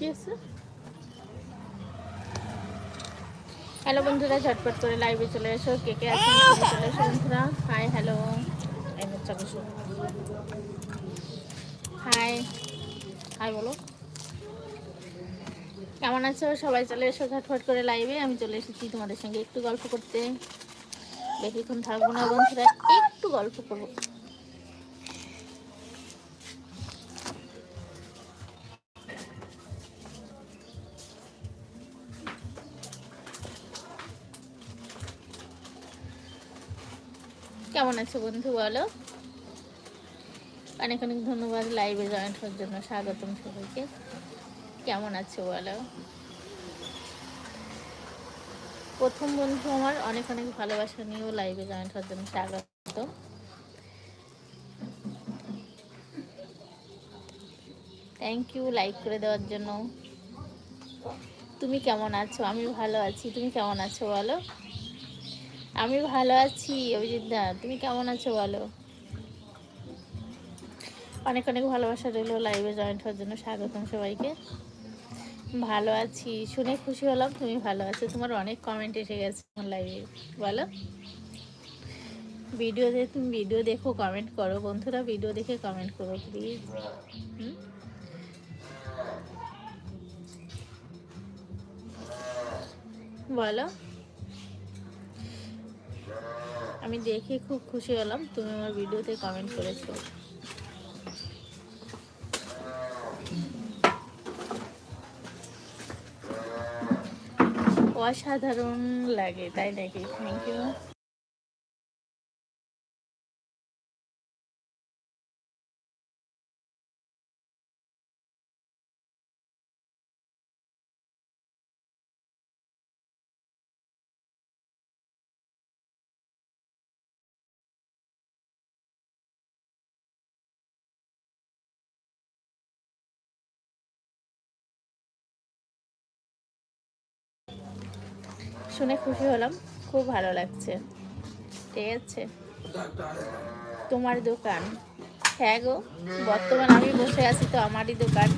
কি আছে? হ্যালো বন্ধুরা ঝটপট করে লাইভে চলে এসো। কে কে আছেন? চলে এসো বন্ধুরা? হাই হ্যালো হাই হাই বলো। কেমন আছো? সবাই চলে এসো ঝটফট করে লাইভে আমি চলে এসেছি তোমাদের সঙ্গে একটু গল্প করতে। বেশিক্ষণ থাকব না বন্ধুরা একটু গল্প করব। কেমন আছো বন্ধু বলো? অনেক অনেক ধন্যবাদ লাইভে জয়েন হওয়ার জন্য, স্বাগতম সবাইকে। কেমন আছো বলো? প্রথম বন্ধু আমার, অনেক অনেক ভালোবাসা নিয়েও লাইভে জয়েন হওয়ার জন্য স্বাগত থ্যাংক ইউ লাইক করে দেওয়ার জন্য। তুমি কেমন আছো? আমি ভালো আছি, তুমি কেমন আছো বলো? আমি ভালো আছি, অভিজিৎ দা। তুমি কেমন আছো বলো? অনেক অনেক ভালোবাসা রইল লাইভে জয়েন্ট হওয়ার জন্য, স্বাগতম সবাইকে। ভালো আছি, শুনে খুশি হলাম, তুমি ভালো আছো। তোমার অনেক কমেন্ট এসে গেছে আমার লাইভে বলো। ভিডিও দেখে তুমি ভিডিও দেখো কমেন্ট করো। বন্ধুরা ভিডিও দেখে কমেন্ট করো প্লিজ বলো। আমি দেখে খুব খুশি হলাম, তুমি আমার ভিডিওতে কমেন্ট করেছ। অসাধারণ লাগে, তাই নাকি? থ্যাংক ইউ শুনে খুশি হলাম। খুব ভালো লাগছে। ঠিক আছে। তোমার দোকান। হ্যাঁ গো, বর্তমান আমি বসে আছি তো আমারই দোকান।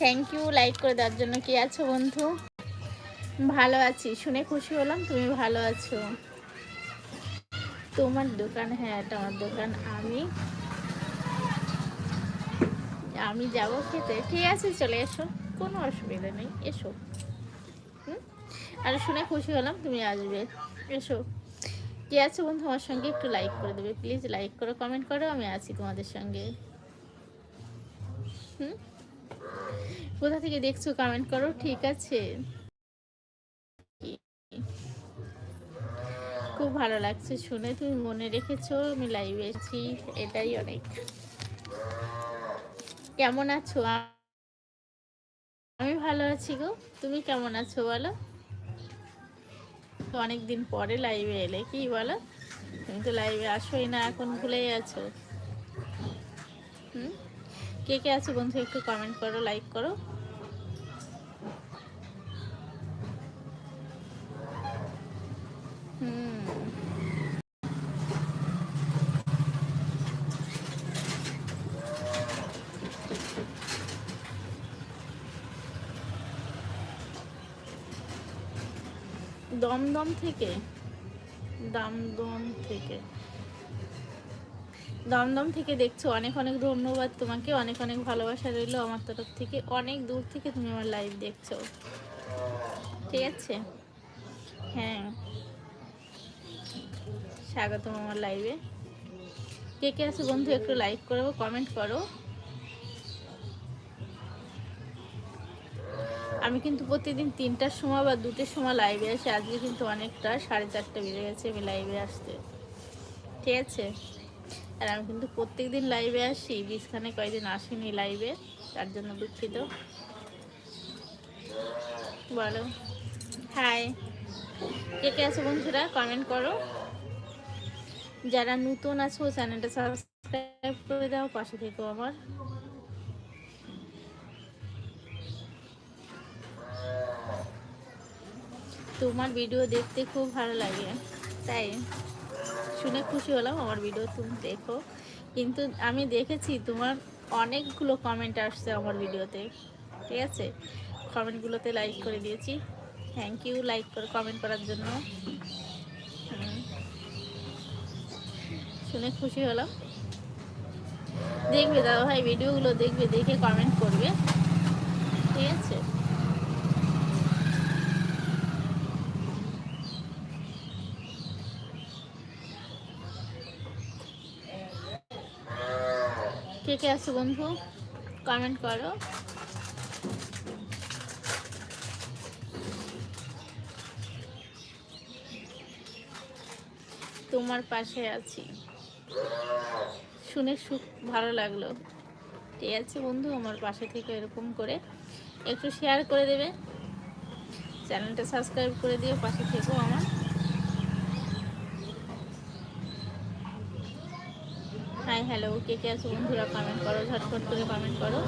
থ্যাংক ইউ লাইক করে দেওয়ার জন্য কি আছো বন্ধু? ভালো আছি, শুনে খুশি হলাম, তুমি ভালো আছো। তোমার দোকান হ্যাঁ আমার দোকান, আমি আমি যাব খেতে। ঠিক আছে, চলে এসো, কোনো অসুবিধা নেই, এসো। হুম? আর শুনে খুশি হলাম, তুমি আসবে। এসো। কে আছো বন্ধু আমার সঙ্গে, একটু লাইক করে দেবে প্লিজ লাইক করো কমেন্ট করো, আমি আছি তোমাদের সঙ্গে। হুম? কোথা থেকে দেখছ কমেন্ট করো, ঠিক আছে। খুব ভালো লাগছে শুনে, তুমি মনে রেখেছো, আমি লাইভে এসেছি এটাই অনেক। কেমন আছো? আমি ভালো আছি গো, তুমি কেমন আছো বলো? অনেকদিন পরে লাইভে এলে, কি বলো? তুমি তো লাইভে আসোই না, এখন ভুলেই আছো। হুম? কে কে আছে বন্ধু? একটু কমেন্ট করো লাইক করো। দমদম থেকে। দমদম থেকে। দমদম থেকে দেখছ, অনেক অনেক ধন্যবাদ তোমাকে, অনেক অনেক ভালোবাসা রইল আমার তরফ থেকে, অনেক দূর থেকে তুমি আমার লাইভ দেখছ। ঠিক আছে? হ্যাঁ। স্বাগতম আমার লাইভে কে কে আছে বন্ধু, একটু লাইক করো কমেন্ট করো। আমি কিন্তু প্রতিদিন তিনটার সময় বা দুটোর সময় লাইভে আসি, আজকে কিন্তু অনেকটা, সাড়ে চারটে বেজে গেছে আমি লাইভে আসতে। ঠিক আছে? আর আমি কিন্তু প্রত্যেক দিন লাইভে আসি বিছখানে কয়েকদিন আসিনি লাইভে তার জন্য দুঃখিত। বলো। হাই কে কে আছে বন্ধুরা? কমেন্ট করো। যারা নতুন আছো চ্যানেলটা সাবস্ক্রাইব করে দাও, পাশে থেকো আমার তোমার ভিডিও দেখতে খুব ভালো লাগে, তাই? শুনে খুশি হলাম, আমার ভিডিও তুমি দেখো। কিন্তু আমি দেখেছি তোমার অনেকগুলো কমেন্ট আসছে আমার ভিডিওতে ঠিক আছে? কমেন্টগুলোতে লাইক করে দিয়েছি। থ্যাংক ইউ লাইক করে কমেন্ট করার জন্য। শুনে খুশি হলাম। দেখবে দাদা ভাই ভিডিওগুলো দেখবে, দেখে কমেন্ট করবে। ঠিক আছে? কে কে আছে বন্ধু? কমেন্ট করো। তোমার পাশে আছি। শুনে সুখ ভালো লাগল। ঠিক আছে বন্ধু? আমার পাশে থেকে এরকম করে। একটু শেয়ার করে দেবে। চ্যানেলটা সাবস্ক্রাইব করে দিও, পাশে থেকো আমার হাই হ্যালো, কে কে আছে বন্ধুরা? কমেন্ট করো ঝটফট করে কমেন্ট করো।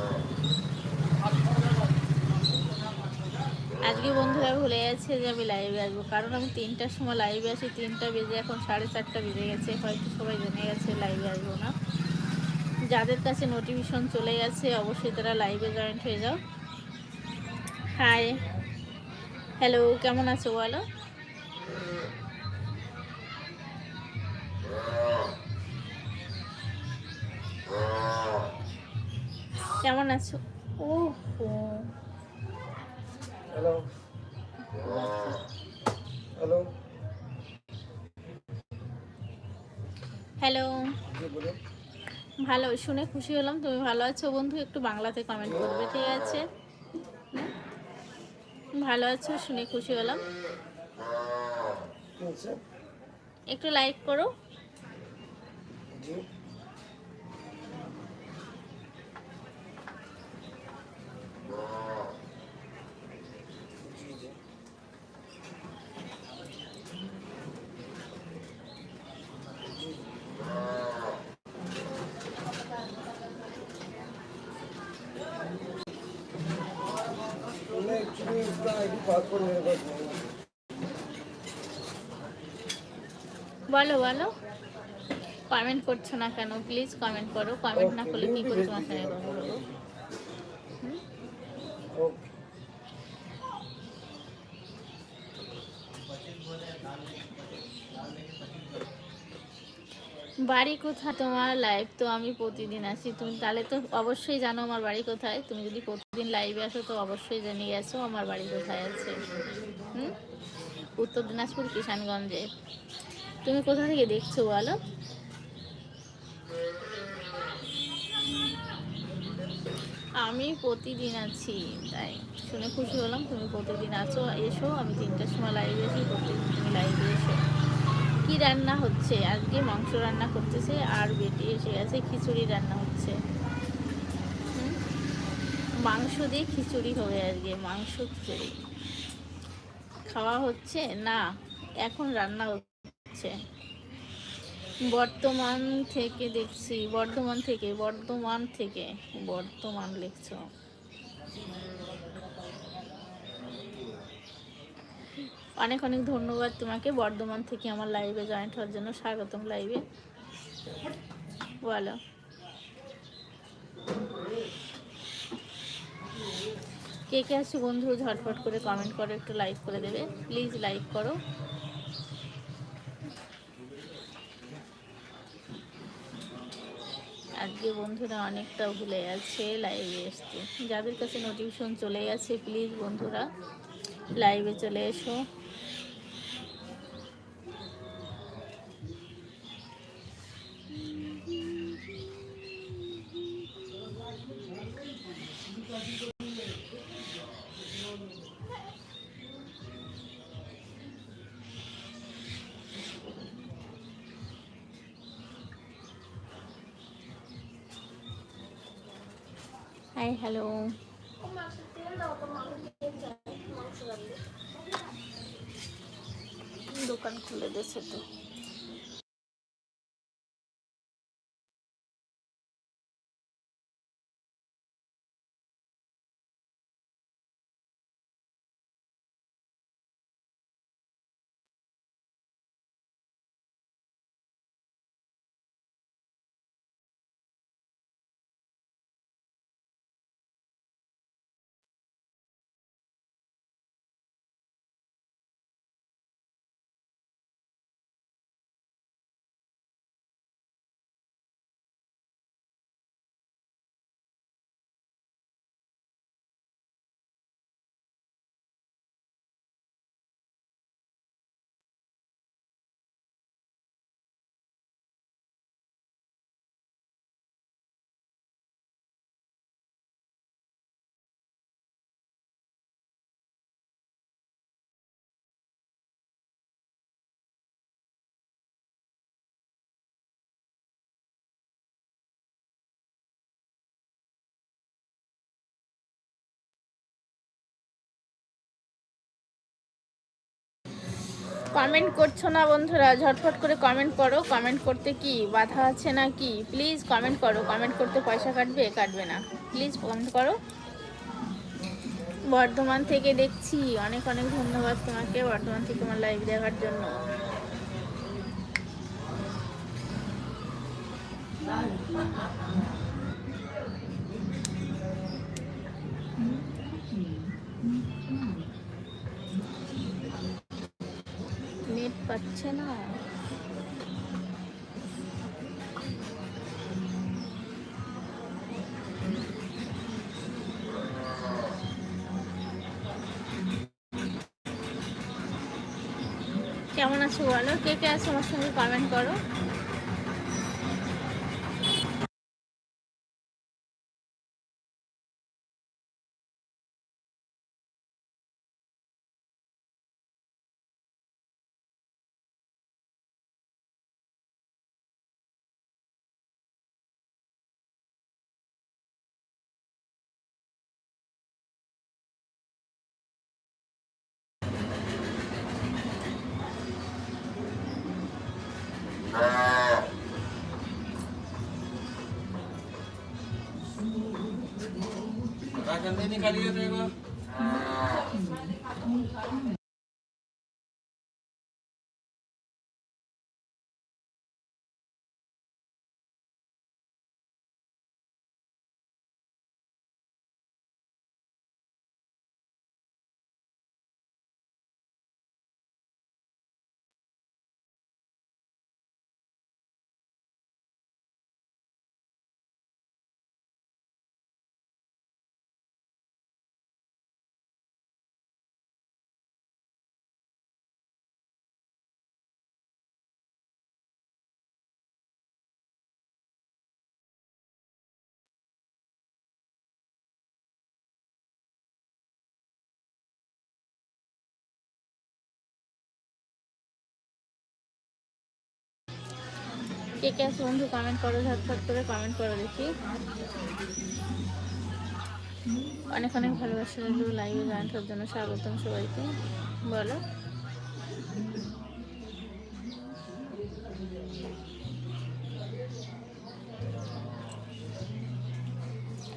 আজকে বন্ধুরা ভুলে যাচ্ছে যে আমি লাইভে আসব, কারণ আমি তিনটার সময় লাইভে আসি তিনটা বেজে এখন সাড়ে চারটা বেজে গেছে, হয়তো সবাই জেনে গেছে লাইভে আসব না। যাদের কাছে নোটিফিকেশন চলে গেছে, অবশ্যই তারা লাইভে জয়েন্ট হয়ে যাও। হাই হ্যালো কেমন আছো বলো? কেমন আছো? ও হ্যালো হ্যালো হ্যালো ভালো শুনে খুশি হলাম। তুমি ভালো আছো বন্ধু? একটু বাংলাতে কমেন্ট করবে ঠিক আছে? ভালো আছো শুনে খুশি হলাম। একটু লাইক করো। বলো বলো। কমেন্ট করছ না কেন? প্লিজ কমেন্ট করো। কমেন্ট না করলে কি করে তোমার সঙ্গে কথা বলব? বাড়ি কোথায় তোমার লাইভ তো আমি প্রতিদিন আসি তুমি তাহলে তো অবশ্যই জানো আমার বাড়ি কোথায়। তুমি যদি প্রতিদিন লাইভে আসো তো অবশ্যই জানিয়ে গেছো আমার বাড়ি কোথায় আছে। হুম? উত্তর দিনাজপুর, কিষানগঞ্জে। তুমি কোথা থেকে দেখছ বলো? আমি প্রতিদিন আছি, তাই। শুনে খুশি হলাম, তুমি প্রতিদিন আছো, এসো, আমি তিনটার সময় লাইভে আসি, প্রতিদিন তুমি লাইভে এসো। রান্না হচ্ছে, আজকে মাংস রান্না করতেছে আর বেটি এসে গেছে, খিচুড়ি রান্না হচ্ছে। মাংস দিয়ে খিচুড়ি হবে আজকে, মাংস খিচুড়ি। খাওয়া হচ্ছে? না, এখন রান্না হচ্ছে। বর্তমান থেকে দেখছি, বর্ধমান থেকে বর্ধমান থেকে বর্তমান লিখছো। অনেক অনেক ধন্যবাদ তোমাকে। বর্ধমান থেকে আমার লাইভে জয়েন্ট হওয়ার জন্য স্বাগতম লাইভে বলো। কে কে আছে বন্ধু? ঝটফট করে কমেন্ট করো, একটু লাইক করে দেবে। প্লিজ লাইক করো। আজকে বন্ধুরা অনেকটা ভুলে আছে লাইভে এসছে যাদের কাছে নোটিফিকেশন চলে গেছে প্লিজ বন্ধুরা লাইভে চলে এসো। Hi hello. দোকান খুলে দিয়েছে তো। কমেন্ট করছ না বন্ধুরা ঝটফট করে কমেন্ট করো। কমেন্ট করতে কি বাধা আছে না কি? প্লিজ কমেন্ট করো। কমেন্ট করতে পয়সা কাটবে কাটবে না। প্লিজ কমেন্ট করো। বর্ধমান থেকে দেখছি। অনেক অনেক ধন্যবাদ তোমাকে বর্ধমান থেকে আমার লাইভ দেখার জন্য। নেট পাচ্ছে না। কেমন আছো বলো? কে কে আছে আমার সঙ্গে কমেন্ট করো? ਕਹਿੰਦੇ ਨਹੀਂ ਖਾਲੀ ਹੋ ਤੇਰੇ ਕੋਲ কে কে আছে বন্ধু? কমেন্ট করো ঝটফট করে কমেন্ট করো দেখি। অনেক অনেক ভালোবাসা রইল লাইভে জয়েন হওয়ার জন্য স্বাগতম সবাইকে। বলো।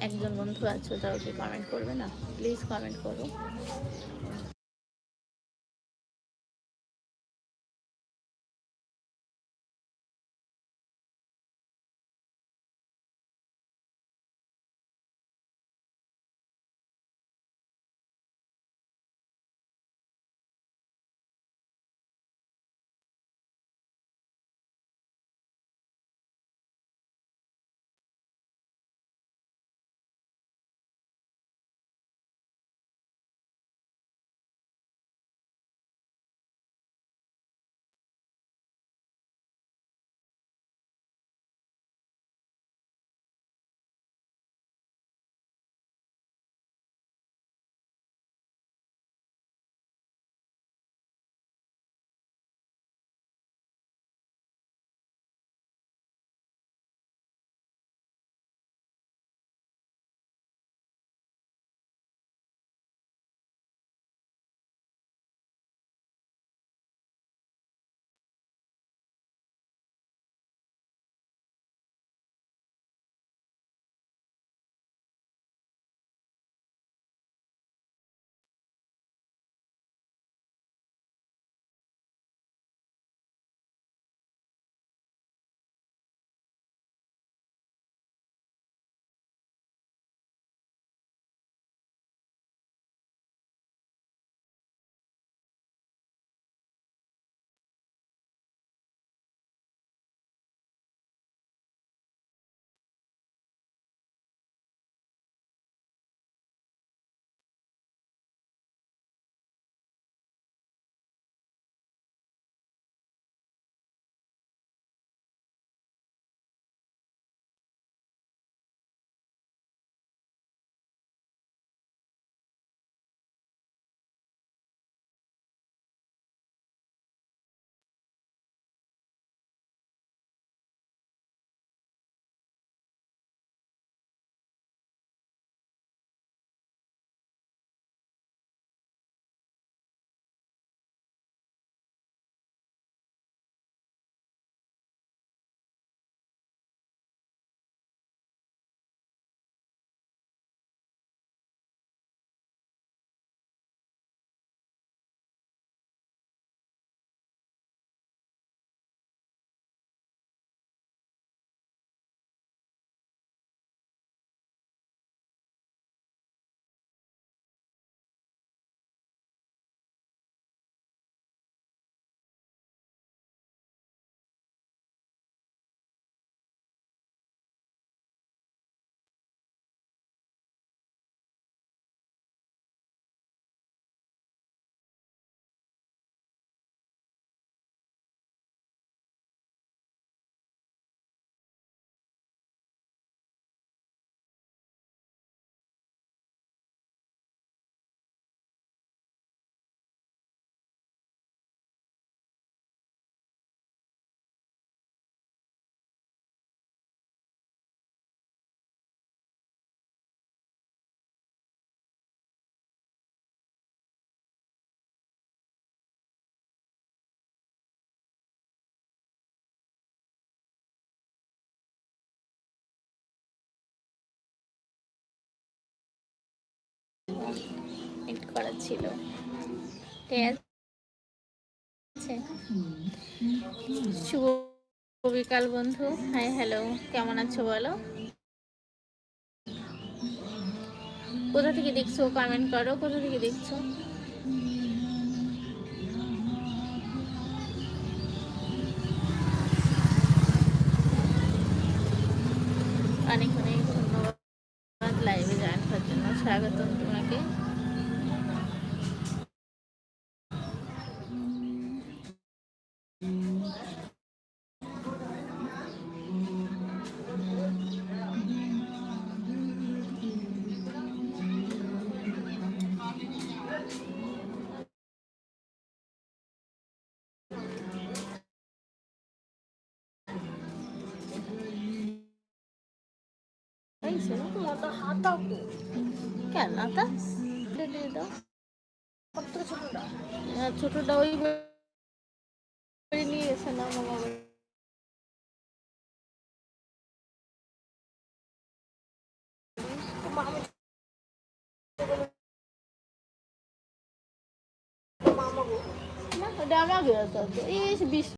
একজন বন্ধু আছো তাও কি কমেন্ট করবে না? প্লিজ কমেন্ট করো। করার ছিল। ঠিক আছে? শুভ বিকাল বন্ধু। হাই হ্যালো কেমন আছো বলো? কোথা থেকে দেখছ? কমেন্ট করো। কোথা থেকে দেখছ? এই ছিল মাথা হাতা কেন না দিয়ে দিয়ে দাও। কত ছোটটা আর ছোটটা ওই নিয়ে গেছে না মামা মামা মামা গো না ওটা আমাকে তো এই বিশ